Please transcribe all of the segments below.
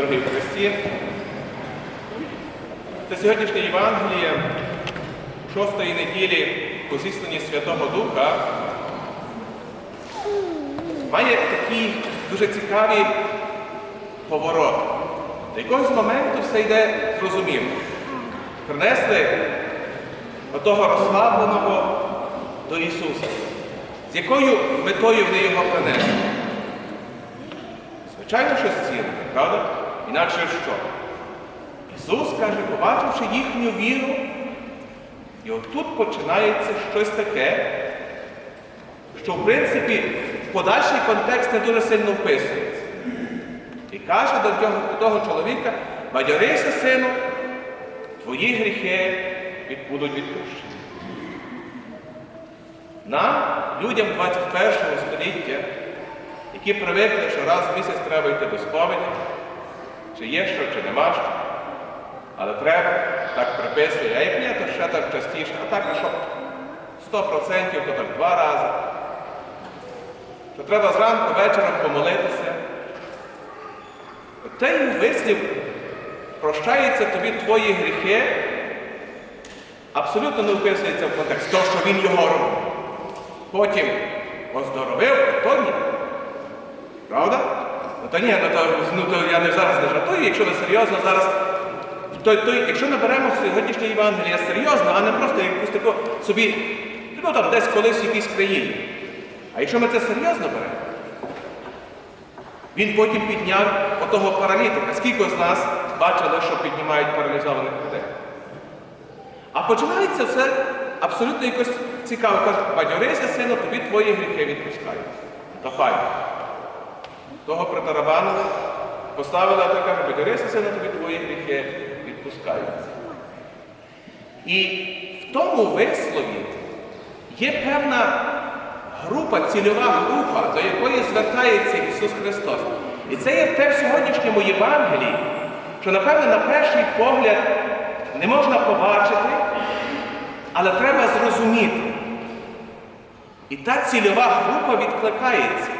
дорогі Христі. Це сьогоднішнє Євангеліє шостої неділі по зісланні Святого Духа має такий дуже цікавий поворот. До якогось моменту все йде зрозуміло. Принесли отого розслабленого до Ісуса. З якою метою вони його принесли? Звичайно, що зцілення, правда? Інакше що? Ісус каже, побачивши їхню віру, і отут починається щось таке, що в принципі в подальший контекст не дуже сильно вписується. І каже до того, до того чоловіка, бадьорися, сину, твої гріхи будуть відпущені. Нам, людям 21 століття, які привикли, що раз в місяць треба йти до сповіді, чи є що, чи нема що, але треба, так приписує, а як ні, то ще так частіше, а так, що 100%, то так два рази. Що треба зранку вечором помолитися. Той вислів прощаються тобі твої гріхи, абсолютно не вписується в контекст того, що він його робив. Потім оздоровив, то ні. Правда? Ну то ні, ну то, ну, то я не зараз не жартую, якщо ви серйозно зараз. То, то, якщо ми беремо сьогоднішнє Євангеліє серйозно, а не просто якусь таку собі, ну там десь колись в якійсь країні. А якщо ми це серйозно беремо, він потім підняв отого паралітика. Скільки з нас бачили, що піднімають паралізованих людей? А починається все абсолютно якось цікаво. Кажуть, бадьорися, сину, тобі твої гріхи відпускають. Та файно. Того притарабанили, поставили, а той каже, бадьорися, сину, тобі твої гріхи відпускаються. І в тому вислові є певна група, цільова група, до якої звертається Ісус Христос. І це є те в сьогоднішньому Євангелії, що, напевне, на перший погляд не можна побачити, але треба зрозуміти. І та цільова група відкликається.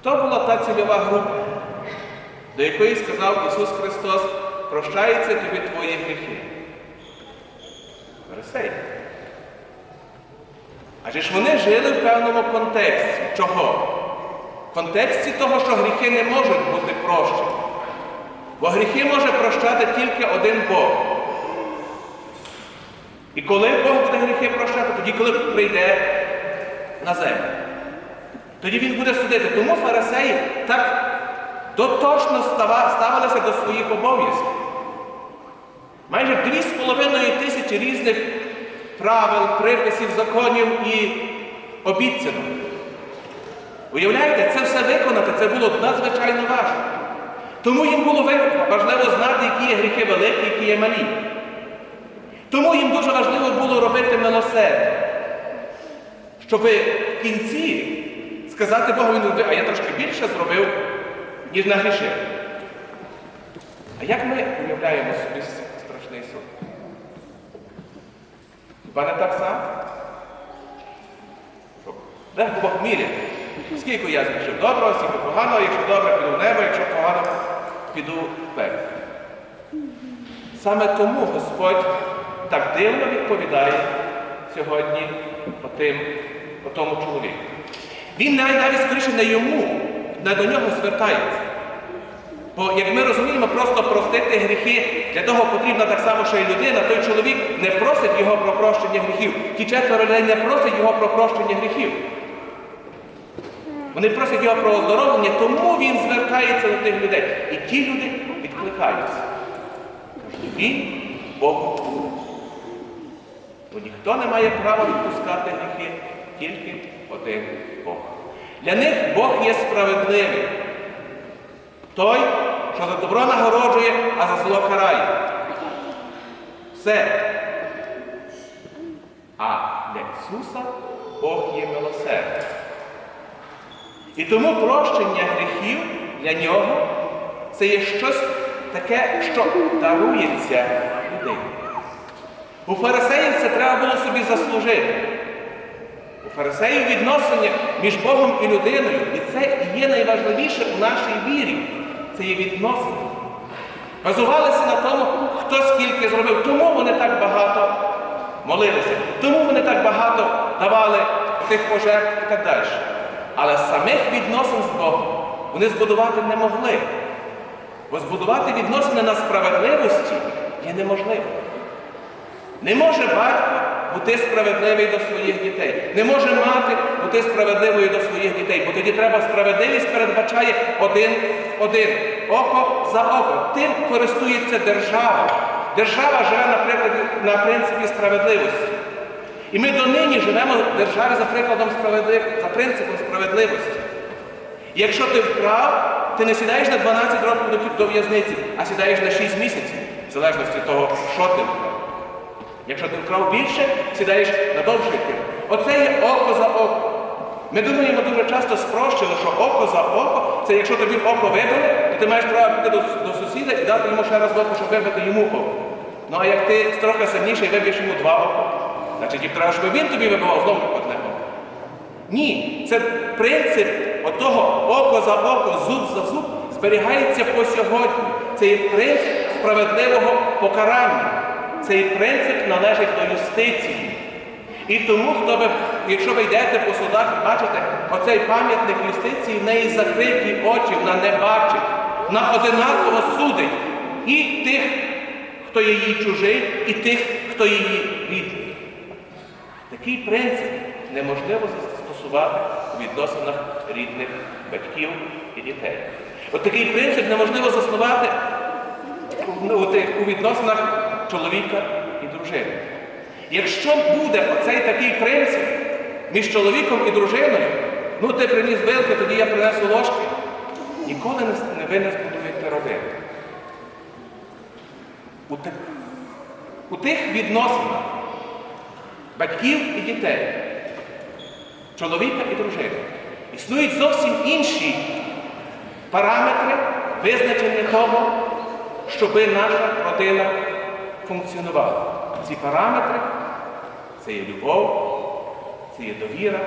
Хто була та цільова група, до якої сказав Ісус Христос, прощаються тобі твої гріхи? Фарисеї. Адже ж вони жили в певному контексті. Чого? В контексті того, що гріхи не можуть бути прощені. Бо гріхи може прощати тільки один Бог. І коли Бог буде гріхи прощати, тоді, коли прийде на землю. Тоді він буде судити. Тому фарисеї так дотошно ставилися до своїх обов'язків. Майже дві з половиною тисячі різних правил, приписів, законів і обіцянок. Уявляєте, це все виконати, це було надзвичайно важко. Тому їм було важливо знати, які є гріхи великі, які є малі. Тому їм дуже важливо було робити милосердя. Щоб в кінці сказати Богу, він а я трошки більше зробив, ніж нагрішив. А як ми уявляємо собі страшний суд? Хіба не так само? Де Бог міряє? Скільки я зрішив доброго, скільки поганого, якщо добре, піду в небо, якщо погано, піду в пекло. Саме тому Господь так дивно відповідає сьогодні отим, тому чоловіку. Він навіть скоріше не йому, не до нього звертається. Бо, як ми розуміємо, просто простити гріхи, для того потрібна так само, що і людина, той чоловік не просить його про прощення гріхів. Ті четверо людей не просять його про прощення гріхів. Вони просять його про оздоровлення, тому він звертається до тих людей. І ті люди відкликаються. Він Бог. Бо ніхто не має права відпускати гріхи, тільки один. Для них Бог є справедливий. Той, що за добро нагороджує, а за зло карає. Все. А для Ісуса Бог є милосердний. І тому прощення гріхів для нього це є щось таке, що дарується людині. У фарисеїв це треба було собі заслужити. У фарисеїв відносини між Богом і людиною. І це є найважливіше у нашій вірі. це є відносини. Базувалися на тому, хто скільки зробив. Тому вони так багато молилися, тому вони так багато давали тих пожертв і так далі. Але самих відносин з Богом вони збудувати не могли. Бо збудувати відносини на справедливості є неможливо. Не може батько бути справедливий до своїх дітей. Не може мати бути справедливою до своїх дітей, бо тоді треба справедливість передбачає один один. око за око. Тим користується держава. Держава живе, наприклад, на принципі справедливості. І ми донині живемо в державі за прикладом справедлив... за принципом справедливості. Якщо ти вкрав, ти не сідаєш на 12 років до- в'язниці, а сідаєш на 6 місяців, в залежності того, що ти вкрав. Якщо ти вкрав більше, сідаєш на довший тим. Оце є око за око. Ми думаємо дуже часто спрощено, що око за око це якщо тобі око вибили, то ти маєш право піти до, до сусіда і дати йому ще раз око, щоб вибити йому око. Ну а як ти трохи сильніший виб'єш йому два ока, значить їм треба, щоб він тобі вибивав знову одне око. Ні, це принцип отого око за око, зуб за зуб зберігається по сьогодні. Це є принцип справедливого покарання. Цей принцип належить до юстиції. І тому, хто би, якщо ви йдете по судах і бачите, оцей пам'ятник юстиції в неї закриті очі, вона не бачить, вона одинаково судить і тих, хто їй чужий, і тих, хто її рідний. Такий принцип неможливо застосувати у відносинах рідних батьків і дітей. От такий принцип неможливо заснувати у- у у відносинах чоловіка і дружини. Якщо буде оцей такий принцип між чоловіком і дружиною, ну ти приніс вилки, тоді я принесу ложки, ніколи не, ви не збудуєте родину. У, тих- у тих відносинах батьків і дітей, чоловіка і дружини. Існують зовсім інші параметри визначення того, щоби наша родина функціонувала. Ці параметри це є любов, це є довіра,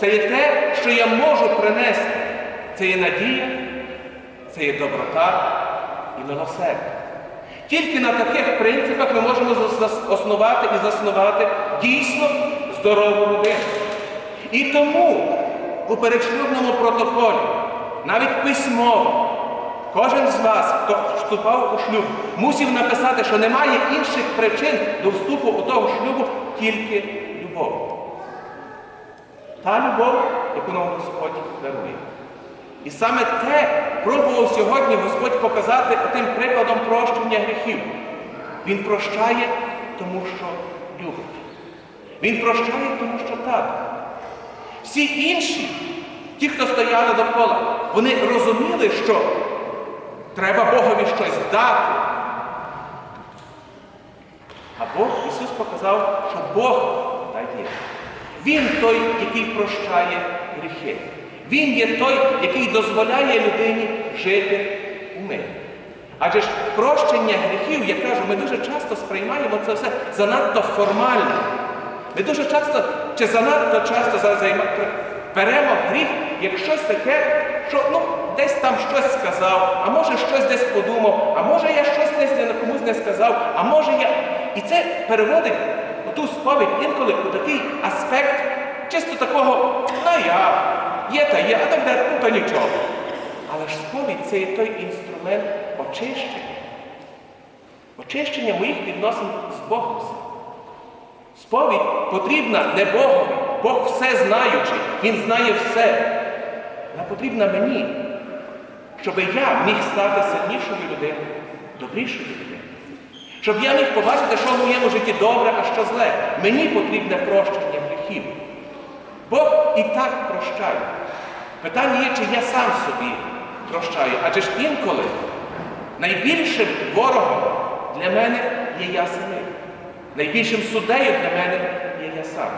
це є те, що я можу принести. Це є надія, це є доброта і милосердя. Тільки на таких принципах ми можемо основати і заснувати дійсно здорову родину. І тому у передшлюбному протоколі, навіть письмово, кожен з вас, хто вступав у шлюб, мусив написати, що немає інших причин до вступу у того шлюбу, тільки любов. Та любов, яку нам Господь дарує. І саме те пробував сьогодні Господь показати тим прикладом прощення гріхів. Він прощає, тому що любить. Він прощає, тому що так. Всі інші, ті, хто стояли довкола, вони розуміли, що треба Богові щось дати. А Бог, Ісус показав, що Бог дає. Він той, який прощає гріхи. Він є той, який дозволяє людині жити у мирі. Адже ж прощення гріхів, я кажу, ми дуже часто сприймаємо це все занадто формально. Ми дуже часто чи занадто часто беремо гріх як щось таке, що ну, десь там щось сказав, а може щось десь подумав, а може я щось десь комусь не сказав, а може я. І це переводить ту сповідь інколи у такий аспект чисто такого, ну я, є та є, а так далі, ну то нічого. Але ж сповідь це є той інструмент очищення. Очищення моїх відносин з Богом. Сповідь потрібна не Богові. Бог все знаючий, Він знає все. Вона потрібна мені, щоб я міг стати сильнішою людиною, добрішою людиною. Щоб я міг побачити, що в моєму житті добре, а що зле. Мені потрібне прощення гріхів. Бог і так прощає. Питання є, чи я сам собі прощаю. Адже ж інколи найбільшим ворогом для мене є я самий. Найбільшим суддею для мене є я сам.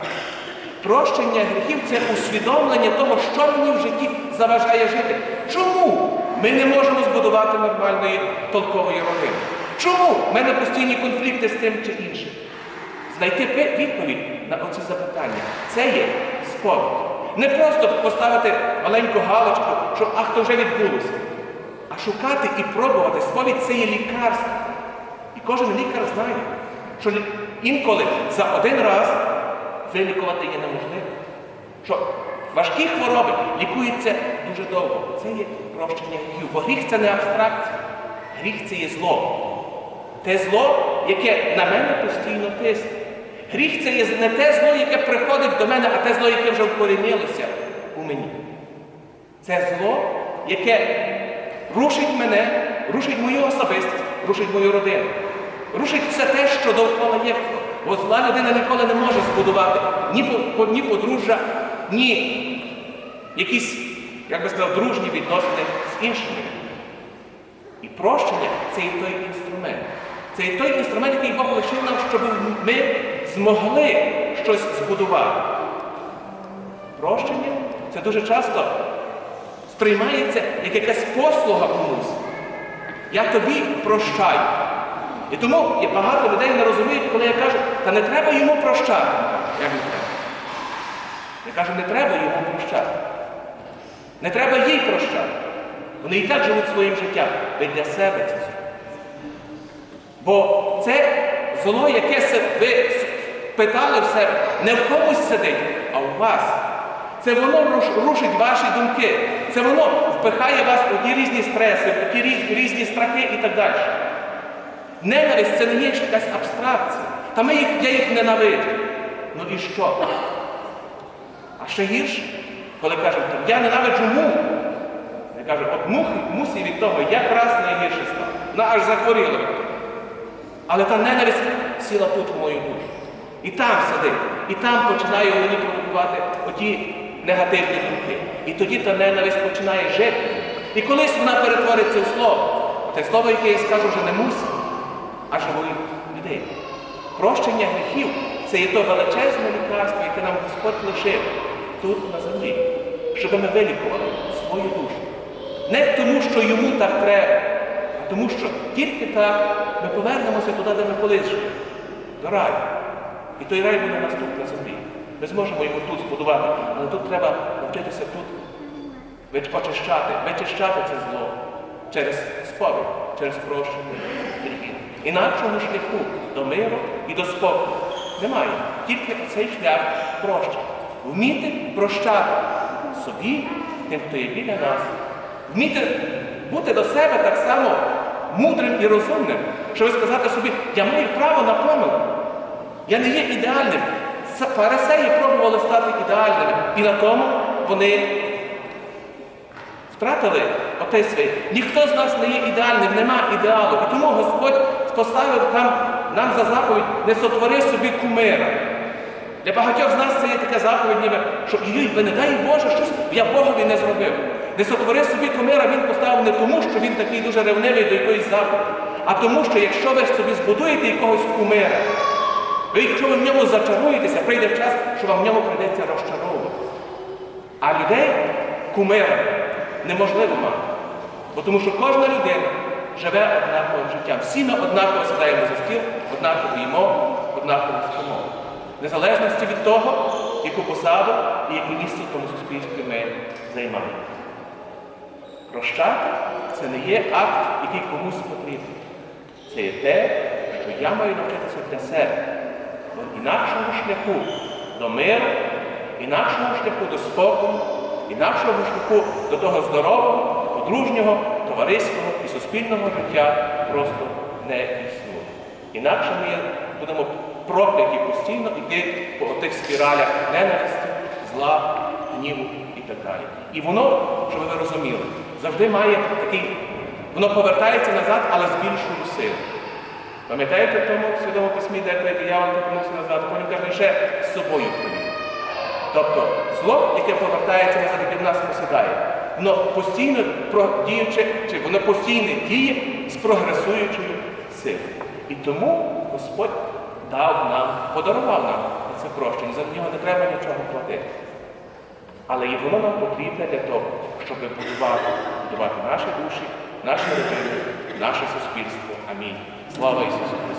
Прощення гріхів це усвідомлення того, що мені в житті заважає жити. Чому ми не можемо збудувати нормальної толкової родини? Чому в мене постійні конфлікти з тим чи іншим? Знайти відповідь на оці запитання. Це є сповідь. Не просто поставити маленьку галочку, що ах, то вже відбулося. А шукати і пробувати сповідь це є лікарство. І кожен лікар знає, що інколи за один раз вилікувати є неможливо. Що важкі хвороби лікуються дуже довго. Це є прощення гріхів. Бо гріх це не абстракція. Гріх це є зло. Те зло, яке на мене постійно тисне. Гріх це є не те зло, яке приходить до мене, а те зло, яке вже вкорінилося у мені. Це зло, яке рушить мене, рушить мою особистість, рушить мою родину. Рушить все те, що довкола є. Бо зла людина ніколи не може збудувати ні, по- ні подружжя, ні якісь, як би сказав, дружні відносини з іншими. І прощення це і той інструмент. Це і той інструмент, який Бог лишив нам, щоб ми змогли щось збудувати. Прощення це дуже часто сприймається як якась послуга комусь. Я тобі прощаю. І тому є багато людей не розуміють, коли я кажу, та не треба йому прощати. Як не треба? Я кажу, не треба йому прощати. Не треба їй прощати. Вони і так живуть своїм життям. Ви для себе це зробите. Бо це зло, яке ви питали в себе, не в комусь сидить, а у вас. Це воно рушить ваші думки. Це воно впихає вас у ті різні стреси, у ті різні страхи і так далі. Ненависть це не є якась абстракція. Та ми їх, я їх ненавиджу. Ну і що? А ще гірше, коли кажуть, я ненавиджу муху. Я кажу, от мухи, мусі від того якраз найгірше стало. Вона аж захворіла. Але та ненависть сіла тут в мою душу. І там сидить, і там починає мені продукувати оті негативні думки. І тоді та ненависть починає жити. І колись вона перетвориться в слово. Те слово, яке я скажу, вже не мусить, а живої людей. Прощення гріхів це є то величезне лікарство, яке нам Господь лишив тут на землі, щоб ми вилікували свою душу. Не тому, що йому так треба, а тому, що тільки так ми повернемося туди, де ми колись жили, до раю. І той рай буде нас тут на землі. Ми зможемо його тут збудувати, але тут треба навчитися тут очищати, вичищати це зло через сповідь, через прощення гріхів. Інакшого шляху до миру і до спокою немає. Тільки цей шлях прощення. Вміти прощати собі, тим, хто є біля нас. Вміти бути до себе так само мудрим і розумним, щоб сказати собі, я маю право на помилку. Я не є ідеальним. Фарисеї пробували стати ідеальними. І на тому вони втратили отець свій. Ніхто з нас не є ідеальним, нема ідеалу. І тому Господь поставив там нам за заповідь не сотвори собі кумира. Для багатьох з нас це є така заповідь, ніби, що «Йой, ви не дай Боже, щось я Богові не зробив. Не сотвори собі кумира, він поставив не тому, що він такий дуже ревнивий до якоїсь заповіді, а тому, що якщо ви собі збудуєте якогось кумира, ви, якщо ви в ньому зачаруєтеся, прийде час, що вам в ньому прийдеться розчаровувати. А людей кумира неможливо мати. Бо тому що кожна людина живе однаковим життям. Всі ми однаково сідаємо за стіл, однаково їмо, однаково спимо. Незалежності від того, яку посаду і яке місце в тому суспільстві ми займаємо. Прощати це не є акт, який комусь потрібен. Це є те, що я маю навчитися для себе. Бо інакшого шляху до миру, інакшого шляху до спокою, інакшого шляху до того здорового, подружнього, товариського і суспільного життя просто не існує. Інакше ми будемо прокляті постійно йти по тих спіралях ненависті, зла, гніву і так далі. І воно, щоб ви розуміли, завжди має такий, воно повертається назад, але з більшою силою. Пам'ятаєте в тому святому письмі, де диявол повернувся назад, потім каже, ще з собою привів. Тобто зло, яке повертається назад, яке в нас посідає, воно постійно діюче, чи воно постійно діє з прогресуючою силою. І тому Господь дав нам, подарував нам це прощення, за нього не треба нічого платити. Але і воно нам потрібне для того, щоб будувати, будувати наші душі, наші родини, наше суспільство. Амінь. Слава Ісусу!